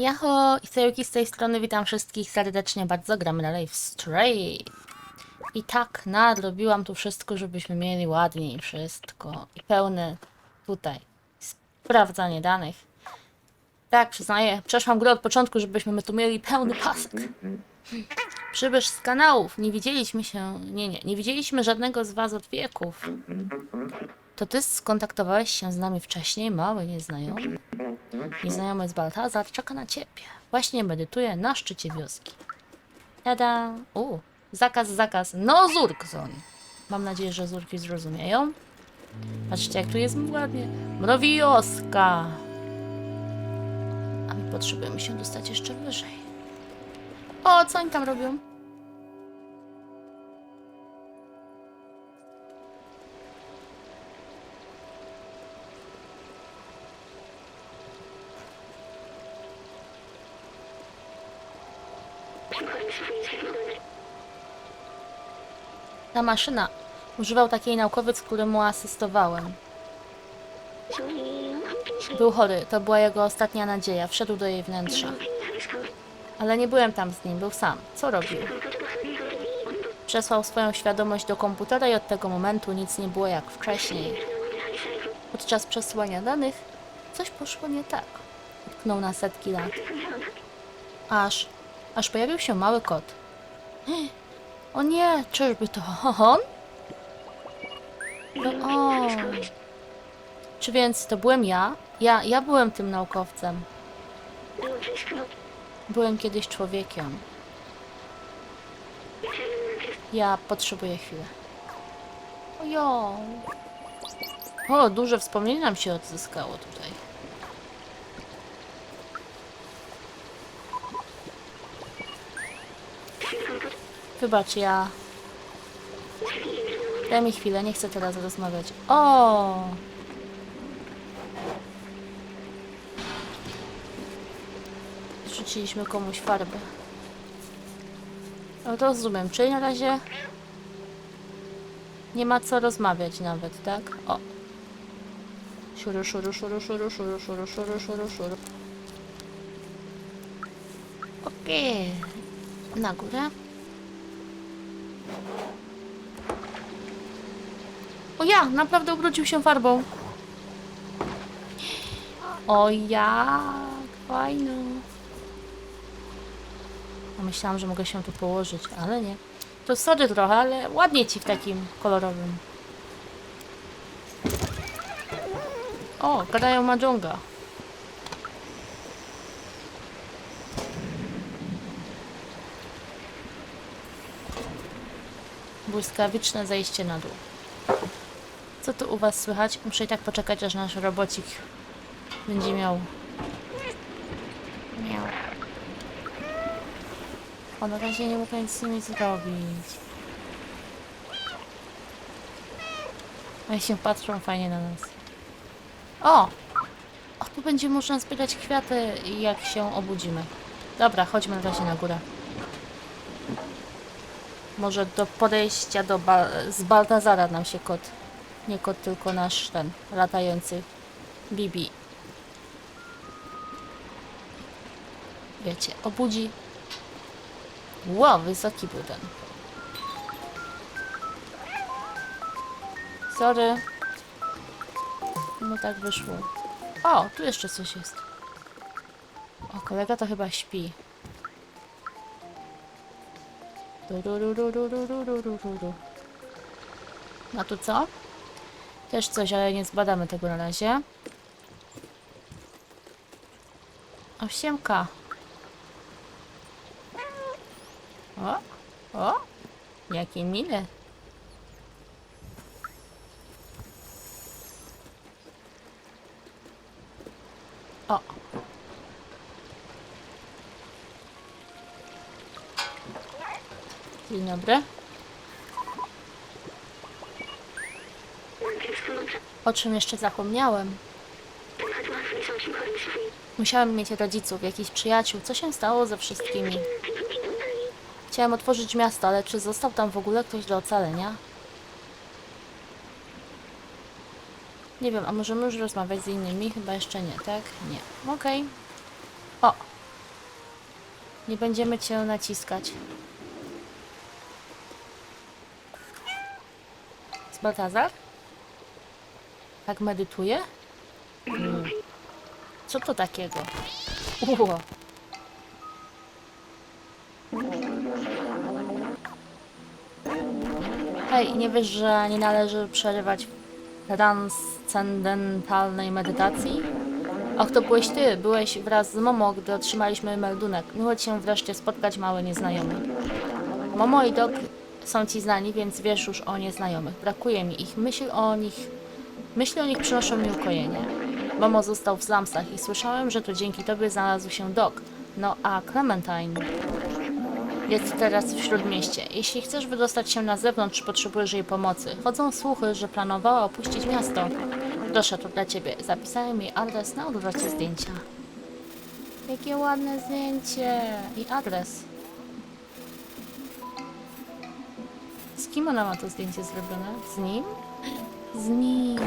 Jaho, Isejuki z tej strony, witam wszystkich serdecznie bardzo, gramy dalej w Stray. I tak, nadrobiłam tu wszystko, żebyśmy mieli ładniej wszystko i pełne tutaj sprawdzanie danych. Tak, przyznaję, przeszłam grę od początku, żebyśmy my tu mieli pełny pasek. Przybysz z kanałów, nie widzieliśmy się, nie, nie, nie widzieliśmy żadnego z was od wieków. To ty skontaktowałeś się z nami wcześniej, mały nieznajomy? Nieznajomy z Baltazar czeka na ciebie. Właśnie medytuje na szczycie wioski. Tada! U, zakaz, zakaz. No, Zurkzon! Mam nadzieję, że Zurki zrozumieją. Patrzcie, jak tu jest ładnie. Mrowioska! A my potrzebujemy się dostać jeszcze wyżej. O, co oni tam robią? Ta maszyna. Używał takiej naukowiec, któremu asystowałem. Był chory, to była jego ostatnia nadzieja. Wszedł do jej wnętrza. Ale nie byłem tam z nim, był sam. Co robił? Przesłał swoją świadomość do komputera i od tego momentu nic nie było jak wcześniej. Podczas przesłania danych coś poszło nie tak. Utknął na setki lat. Aż, aż pojawił się mały kot. O nie, czyżby to on? No on. Czy więc to byłem ja? Ja, ja byłem tym naukowcem. Byłem kiedyś człowiekiem. Ja potrzebuję chwilę. Ojo. O, duże wspomnienie nam się odzyskało tutaj. Wybacz, ja... Daj mi chwilę, nie chcę teraz rozmawiać. O! Rzuciliśmy komuś farbę. No, Rozumiem, czyli na razie nie ma co rozmawiać nawet, tak? O. Szuru, szuru, szuru, szuru, szuru, szuru, szuru, szuru, szuru. Okej. Na górę. O ja, naprawdę ubrudził się farbą. O jak fajno. A Myślałam, że mogę się tu położyć, ale nie. To sorry trochę, ale ładnie ci w takim kolorowym. O, gadają Mahjonga. Błyskawiczne zejście na dół. Co tu u was słychać? Muszę i tak poczekać, aż nasz robocik będzie miał... Miał. O, na razie nie mogę nic z nimi zrobić. Ale się patrzą fajnie na nas. O! O, tu będzie można zbierać kwiaty, jak się obudzimy. Dobra, chodźmy na razie na górę. Może do podejścia do ba z Baltazara nam się kot. Nie kot, tylko nasz ten latający Bibi. Wiecie, obudzi. Wow, wysoki był ten. Sorry. No tak wyszło. O, tu jeszcze coś jest. O, kolega to chyba śpi. Dururururururururu. A tu co? Też coś, ale nie zbadamy tego na razie. Osiemka. O, o, jaki miły. O. Dzień dobry. O czym jeszcze zapomniałem? Musiałem mieć rodziców, jakichś przyjaciół. Co się stało ze wszystkimi? Chciałem otworzyć miasto, ale czy został tam w ogóle ktoś do ocalenia? Nie wiem, a możemy już rozmawiać z innymi? Chyba jeszcze nie, tak? Nie. Okej. O, Nie będziemy cię naciskać. Z Baltazar? Tak medytuje? Co to takiego? Hej, nie wiesz, że nie należy przerywać transcendentalnej medytacji? Och, to byłeś ty, byłeś wraz z Momo, gdy otrzymaliśmy meldunek. Miło cię wreszcie spotkać, mały nieznajomy. Momo i Dok są ci znani, więc wiesz już o nieznajomych. Brakuje mi ich. Myśl o nich... Myśli o nich przynoszą mi ukojenie. Momo został w Zlamsach i słyszałem, że to dzięki tobie znalazł się Dok. No a Clementine jest teraz w Śródmieście. Jeśli chcesz wydostać się na zewnątrz, potrzebujesz jej pomocy. Chodzą słuchy, że planowała opuścić miasto. Proszę, to dla ciebie. Zapisałem jej adres na odwrocie zdjęcia. Jakie ładne zdjęcie. I adres. Z kim ona ma to zdjęcie zrobione? Z nim? Z nim.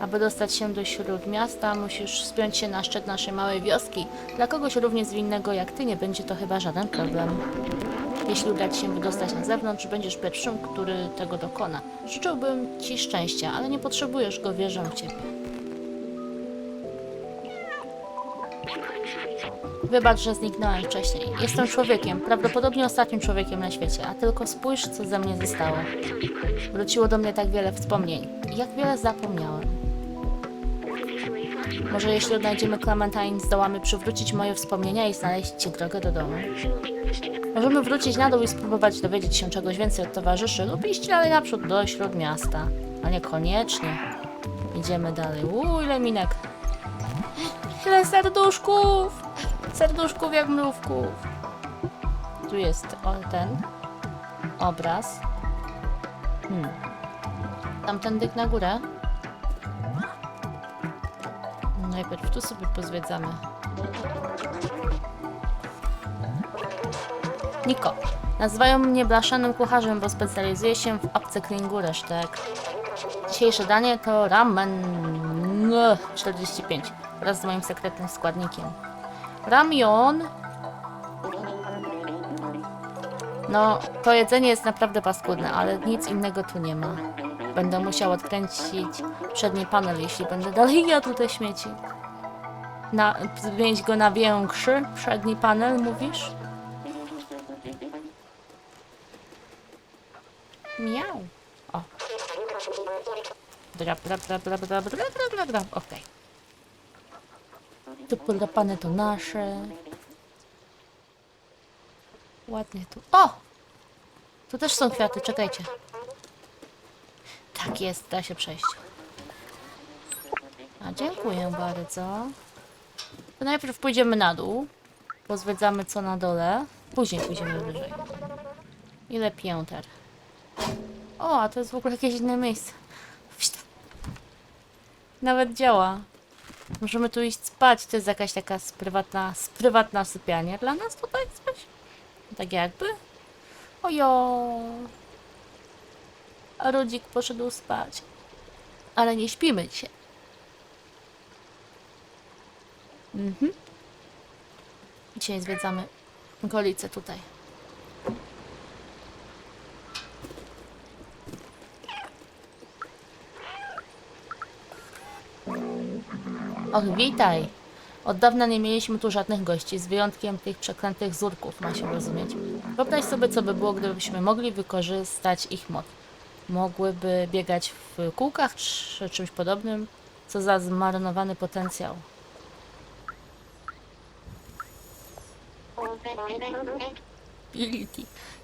Aby dostać się do śródmiasta, musisz spiąć się na szczyt naszej małej wioski. Dla kogoś równie zwinnego jak ty nie będzie to chyba żaden problem. Jeśli uda ci się wydostać na zewnątrz, będziesz pierwszym, który tego dokona. Życzyłbym ci szczęścia, ale nie potrzebujesz go, wierzę w ciebie. Wybacz, że zniknąłem wcześniej. Jestem człowiekiem, prawdopodobnie ostatnim człowiekiem na świecie, a tylko spójrz, co ze mnie zostało. Wróciło do mnie tak wiele wspomnień. Jak wiele zapomniałem. Może jeśli odnajdziemy Clementine, zdołamy przywrócić moje wspomnienia i znaleźć ci drogę do domu. Możemy wrócić na dół i spróbować dowiedzieć się czegoś więcej od towarzyszy lub iść dalej naprzód do śródmiasta. A niekoniecznie. Idziemy dalej. Uuu, ile minek. Ile serduszków! Serduszków jak mrówków. Tu jest ten obraz. Hmm. Tamtędy na górę. Najpierw tu sobie pozwiedzamy. Niko. Nazywają mnie blaszanym kucharzem, bo specjalizuję się w upcyklingu resztek. Dzisiejsze danie to ramen no, 45 wraz z moim sekretnym składnikiem. Ramion. No, to jedzenie jest naprawdę paskudne, ale nic innego tu nie ma. Będę musiał odkręcić przedni panel, jeśli będę dalej jadł te śmieci. Na, zmienić go na większy przedni panel, mówisz? Miau. O. Drap, drap, drap, drap, drap, drap, drap, drap. Okej. Tu podrapane to nasze. Ładnie tu. O! Tu też są kwiaty, czekajcie. Tak jest, da się przejść. A dziękuję bardzo. To najpierw pójdziemy na dół. Pozwiedzamy co na dole. Później pójdziemy wyżej. Ile pięter. O, a to jest w ogóle jakieś inne miejsce. Nawet działa. Możemy tu iść spać. To jest jakaś taka prywatna, prywatna sypialnia dla nas tutaj coś. Tak jakby. Ojo. Rudzik poszedł spać. Ale nie śpimy dzisiaj. Mhm. Dzisiaj zwiedzamy okolice tutaj. Och, witaj. Od dawna nie mieliśmy tu żadnych gości, z wyjątkiem tych przeklętych zurków, ma się rozumieć. Wyobraź sobie, co by było, gdybyśmy mogli wykorzystać ich moc. Mogłyby biegać w kółkach czy czymś podobnym, co za zmarnowany potencjał.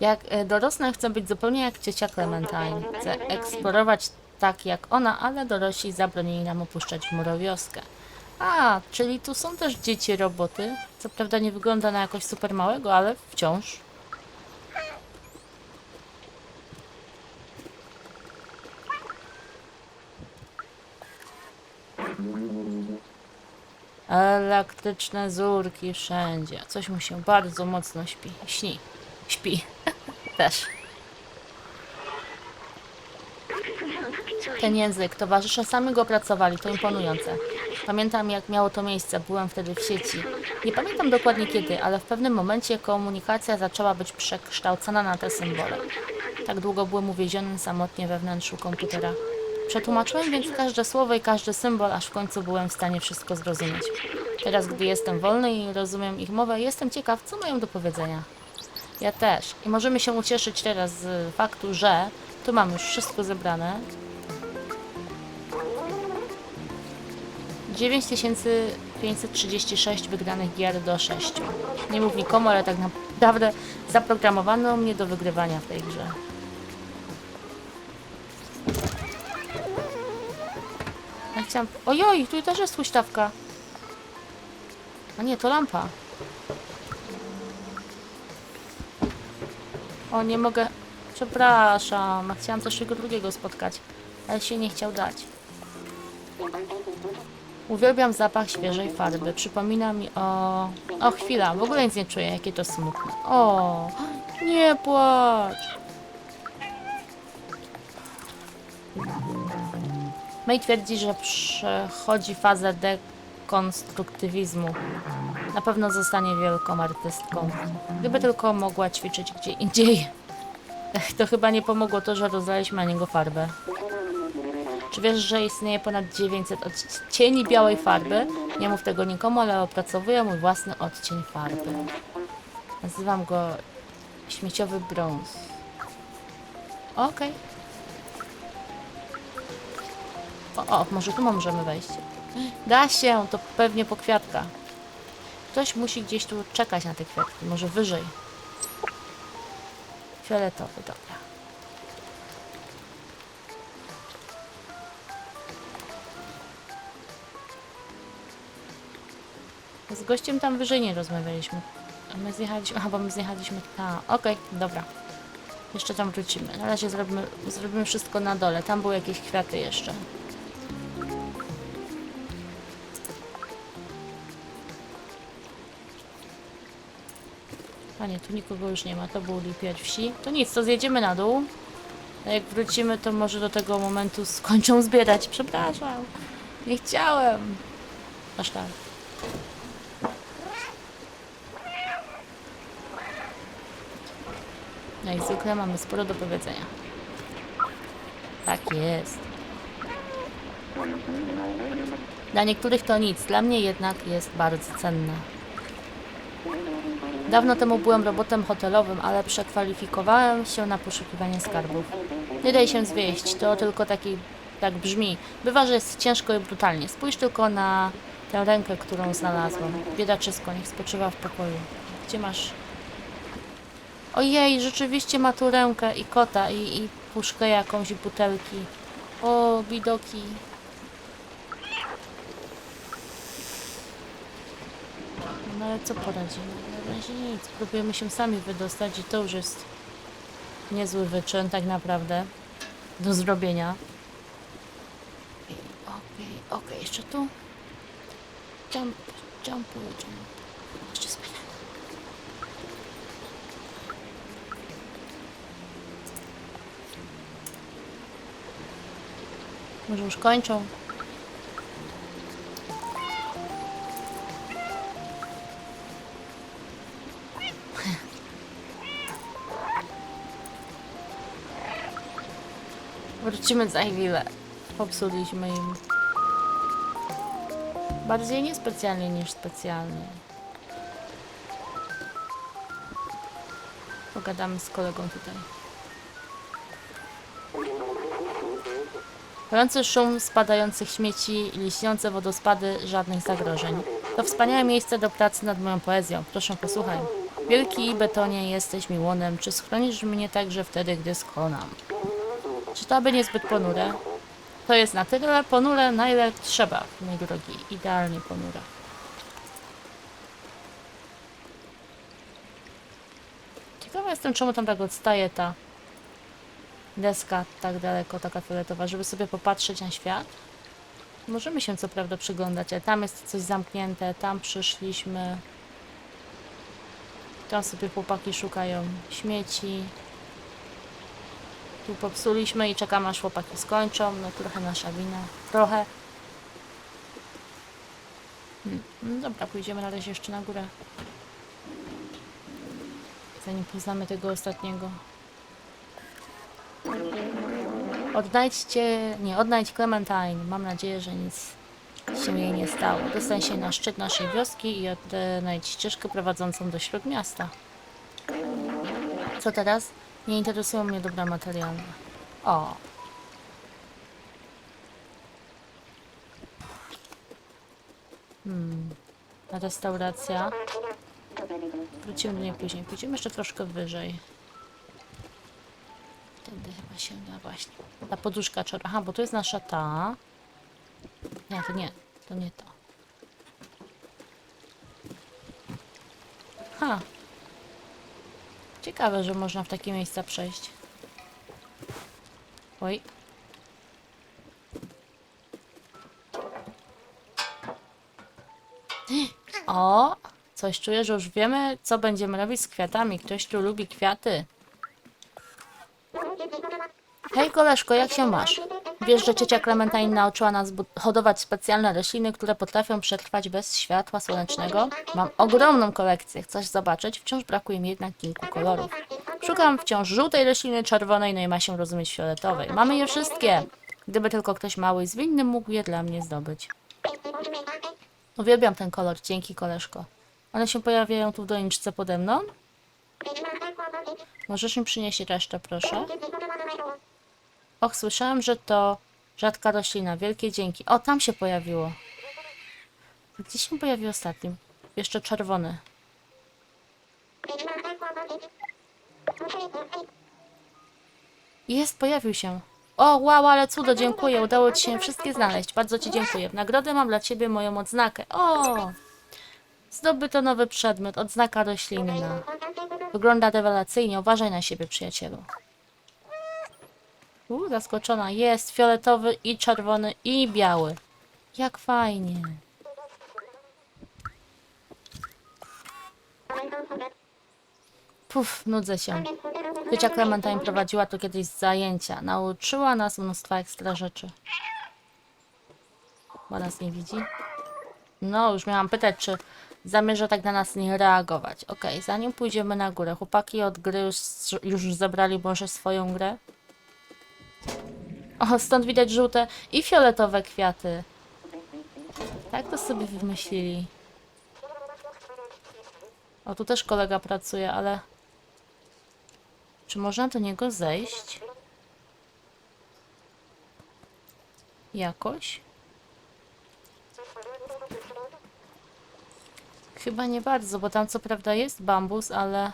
Jak e, dorosnę, chcę być zupełnie jak ciocia Clementine. Chcę eksplorować tak jak ona, ale dorośli zabronili nam opuszczać mrowioskę. A, czyli tu są też dzieci roboty. Co prawda nie wygląda na jakoś super małego, ale wciąż. Elektryczne zurki wszędzie. Coś mu się bardzo mocno śpi. Śni. Śpi. Też. Ten język, towarzysze sami go opracowali, to imponujące. Pamiętam, jak miało to miejsce, byłem wtedy w sieci. Nie pamiętam dokładnie kiedy, ale w pewnym momencie komunikacja zaczęła być przekształcona na te symbole. Tak długo byłem uwieziony samotnie we wnętrzu komputera. Przetłumaczyłem więc każde słowo i każdy symbol, aż w końcu byłem w stanie wszystko zrozumieć. Teraz, gdy jestem wolny i rozumiem ich mowę, jestem ciekaw, co mają do powiedzenia. Ja też. I możemy się ucieszyć teraz z faktu, że tu mam już wszystko zebrane. 9536 wygranych gier do 6. Nie mów nikomu, ale tak naprawdę zaprogramowano mnie do wygrywania w tej grze. Ja chciałam... Ojoj, tu też jest huśtawka. A nie, to lampa. O, nie mogę... Przepraszam, chciałam coś tego drugiego spotkać, ale się nie chciał dać. Uwielbiam zapach świeżej farby. Przypomina mi o... O, chwila, w ogóle nic nie czuję, jakie to smutne. O, nie płacz. May twierdzi, że przechodzi fazę dekonstruktywizmu. Na pewno zostanie wielką artystką. Gdyby tylko mogła ćwiczyć gdzie indziej. To chyba nie pomogło to, że rozlaliśmy na niego farbę. Czy wiesz, że istnieje ponad 900 odcieni białej farby? Nie mów tego nikomu, ale opracowuję mój własny odcień farby. Nazywam go śmieciowy brąz. Okej. O, o, może tu możemy wejść. Da się, to pewnie po kwiatka. Ktoś musi gdzieś tu czekać na te kwiatki, może wyżej. Fioletowy, dobra. Z gościem tam wyżej nie rozmawialiśmy. A my zjechaliśmy, aha, bo my zjechaliśmy tam. Okej, dobra. Jeszcze tam wrócimy. Na razie zrobimy, zrobimy wszystko na dole. Tam były jakieś kwiaty jeszcze. A nie, tu nikogo już nie ma, to był lipiać wsi. To nic, to zjedziemy na dół. A jak wrócimy, to może do tego momentu skończą zbierać. Przepraszam. Nie chciałem. Aż tak. No i zwykle mamy sporo do powiedzenia. Tak jest. Dla niektórych to nic, dla mnie jednak jest bardzo cenne. Dawno temu byłem robotem hotelowym, ale przekwalifikowałem się na poszukiwanie skarbów. Nie daj się zwieść, to tylko taki, tak brzmi. Bywa, że jest ciężko i brutalnie. Spójrz tylko na tę rękę, którą znalazłam. Biedaczysko, niech spoczywa w pokoju. Gdzie masz? Ojej, rzeczywiście ma tu rękę i kota i, i puszkę jakąś i butelki. O, widoki. No ale co poradzimy? Na razie nic. Próbujemy się sami wydostać i to już jest niezły wyczyn tak naprawdę do zrobienia. Okej, okej, okej, jeszcze tu. Jump, jump, jump. Może już kończą? Wrócimy za chwilę. Popsuliśmy im. Bardziej niespecjalnie niż specjalnie. Pogadamy z kolegą tutaj. Pojący szum spadających śmieci, liśniące wodospady, żadnych zagrożeń. To wspaniałe miejsce do pracy nad moją poezją. Proszę posłuchaj. Wielki betonie, jesteś mi łonem. Czy schronisz mnie także wtedy, gdy skonam? Czy to by niezbyt ponure? To jest na tyle ponure, na ile trzeba, mój drogi. Idealnie ponure. Ciekawa jestem, czemu tam tak odstaje ta deska tak daleko, taka fioletowa, żeby sobie popatrzeć na świat. Możemy się co prawda przyglądać, ale tam jest coś zamknięte, tam przyszliśmy. Tam sobie chłopaki szukają śmieci. Tu popsuliśmy i czekamy aż chłopaki skończą. No trochę nasza wina. Trochę. Hmm. No dobra, pójdziemy na razie jeszcze na górę. Zanim poznamy tego ostatniego. Odnajdźcie... Nie, odnajdź Clementine. Mam nadzieję, że nic się jej nie stało. Dostań się na szczyt naszej wioski i odnajdź ścieżkę prowadzącą do śródmiasta. Co teraz? Nie interesują mnie dobra materialne. O. Hmm. Restauracja. Wrócimy do niej później. Pójdziemy jeszcze troszkę wyżej. Da właśnie. Ta poduszka czar. Aha, bo to jest nasza ta. Nie, to nie. To nie to. Ha. Ciekawe, że można w takie miejsca przejść. Oj. O! Coś czuję, że już wiemy, co będziemy robić z kwiatami. Ktoś tu lubi kwiaty. Hej koleżko, jak się masz? Wiesz, że ciocia Clementine nauczyła nas hodować specjalne rośliny, które potrafią przetrwać bez światła słonecznego? Mam ogromną kolekcję. Chcesz zobaczyć? Wciąż brakuje mi jednak kilku kolorów. Szukam wciąż żółtej rośliny, czerwonej, no i ma się rozumieć fioletowej. Mamy je wszystkie. Gdyby tylko ktoś mały i zwinny mógł je dla mnie zdobyć. Uwielbiam ten kolor, dzięki koleżko. One się pojawiają tu w doniczce pode mną? Możesz mi przynieść resztę, proszę? Och, słyszałem, że to rzadka roślina. Wielkie dzięki. O, tam się pojawiło. Gdzie się pojawił ostatnim? Jeszcze czerwony. Jest, pojawił się. O, wow, ale cudo, dziękuję. Udało ci się wszystkie znaleźć. Bardzo ci dziękuję. W nagrodę mam dla ciebie moją odznakę. O! Zdobyto nowy przedmiot. Odznaka roślinna. Wygląda rewelacyjnie. Uważaj na siebie, przyjacielu. U, zaskoczona. Jest fioletowy i czerwony i biały. Jak fajnie. Puf, nudzę się. Ciocia Clementine prowadziła tu kiedyś zajęcia. Nauczyła nas mnóstwa ekstra rzeczy. Bo nas nie widzi. No, już miałam pytać, czy zamierza tak na nas nie reagować. Okej, zanim pójdziemy na górę. Chłopaki od gry już, już zabrali może swoją grę. O, stąd widać żółte i fioletowe kwiaty. Tak to sobie wymyślili. O, tu też kolega pracuje, ale... Czy można do niego zejść? Jakoś? Chyba nie bardzo, bo tam co prawda jest bambus, ale...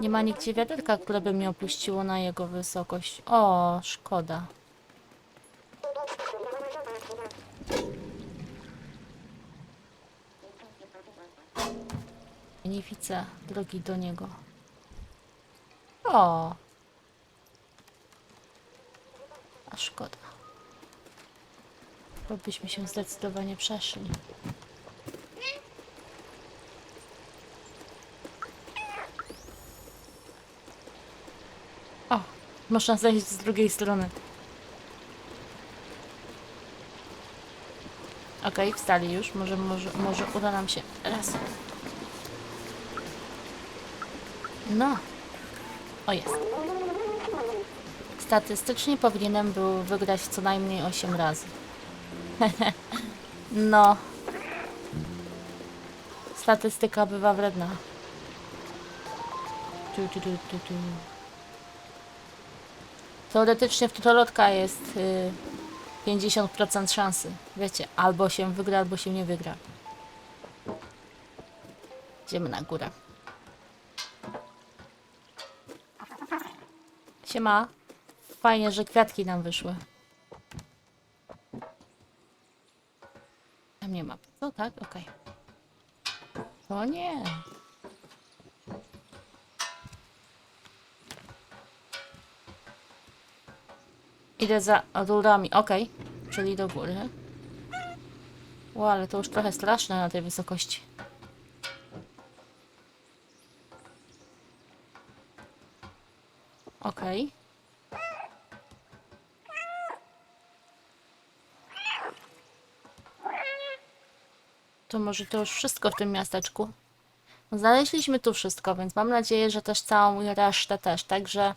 Nie ma nigdzie wiaderka, które by mnie opuściło na jego wysokość. O, szkoda. Nie widzę drogi do niego. O! A szkoda. Bo byśmy się zdecydowanie przeszli. O! Można zejść z drugiej strony. Okej, wstali już. Może, może, może uda nam się raz. No. O jest. Statystycznie powinienem był wygrać co najmniej 8 razy. no. Statystyka bywa wredna. Tu, tu, tu, tu, tu. Teoretycznie w tutolotka jest y, 50% szansy. Wiecie, albo się wygra, albo się nie wygra. Idziemy na górę. Siema. Fajnie, że kwiatki nam wyszły. Tam nie ma. Co tak? Okej. O nie. Idę za rurami. Okej. Czyli do góry. Ło, ale to już trochę straszne na tej wysokości. Okej. To może to już wszystko w tym miasteczku. Znaleźliśmy tu wszystko, więc mam nadzieję, że też całą resztę też. Także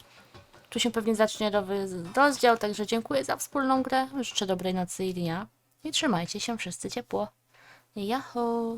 tu się pewnie zacznie nowy rozdział. Także dziękuję za wspólną grę. Życzę dobrej nocy i dnia. I trzymajcie się wszyscy ciepło. Jaho!